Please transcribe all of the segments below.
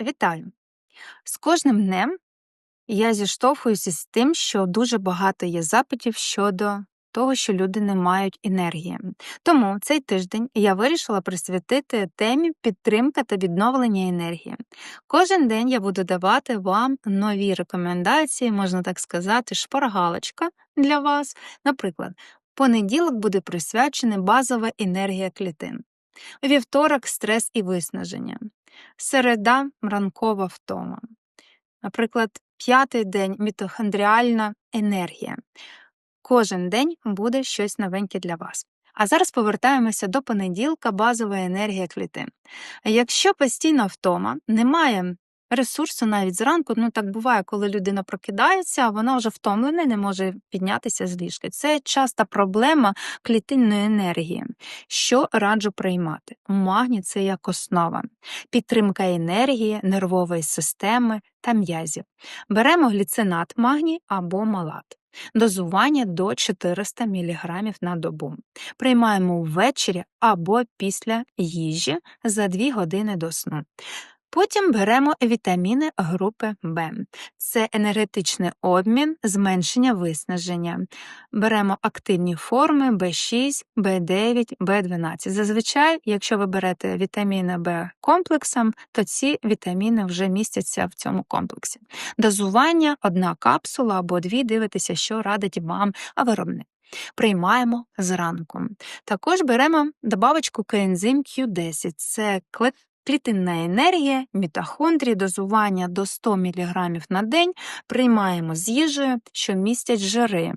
Вітаю! З кожним днем я зіштовхуюся з тим, що дуже багато є запитів щодо того, що люди не мають енергії. Тому цей тиждень я вирішила присвятити темі підтримка та відновлення енергії. Кожен день я буду давати вам нові рекомендації, можна так сказати, шпаргалочка для вас. Наприклад, понеділок буде присвячений базова енергія клітин. Вівторок стрес і виснаження, середа ранкова втома. Наприклад, п'ятий день мітохондріальна енергія. Кожен день буде щось новеньке для вас. А зараз повертаємося до понеділка, базова енергія клітин. Якщо постійна втома, немає ресурсу навіть зранку, ну так буває, коли людина прокидається, а вона вже втомлена і не може піднятися з ліжка. Це часта проблема клітинної енергії, що раджу приймати. Магній це як основа, підтримка енергії, нервової системи та м'язів. Беремо гліцинат магній або малат. Дозування до 400 мг на добу. Приймаємо ввечері або після їжі за 2 години до сну. Потім беремо вітаміни групи Б. Це енергетичний обмін, зменшення виснаження. Беремо активні форми В6, В9, В12. Зазвичай, якщо ви берете вітаміни Б комплексом, то ці вітаміни вже містяться в цьому комплексі. Дозування одна капсула або дві, дивитеся, що радить вам виробник. Приймаємо зранку. Також беремо добавочку коензим Q10. Це клітинна енергія, мітохондрії, дозування до 100 мг на день, приймаємо з їжею, що містять жири,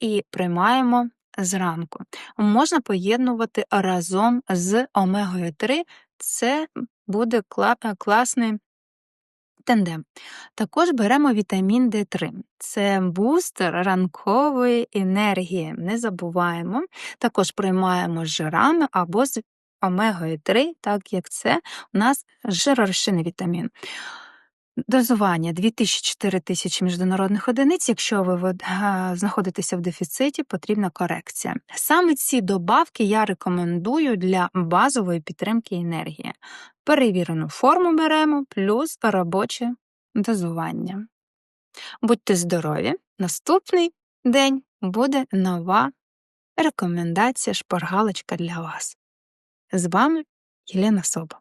і приймаємо зранку. Можна поєднувати разом з омегою 3, це буде класний тандем. Також беремо вітамін D3, це бустер ранкової енергії. Не забуваємо. Також приймаємо з жирами або з омегою 3, так як це у нас жиророзчинний вітамін. Дозування 2000-4000 міжнародних одиниць, якщо ви знаходитеся в дефіциті, потрібна корекція. Саме ці добавки я рекомендую для базової підтримки енергії. Перевірену форму беремо, плюс робоче дозування. Будьте здорові! Наступний день буде нова рекомендація шпаргалочка для вас. З вами Єлена Соба.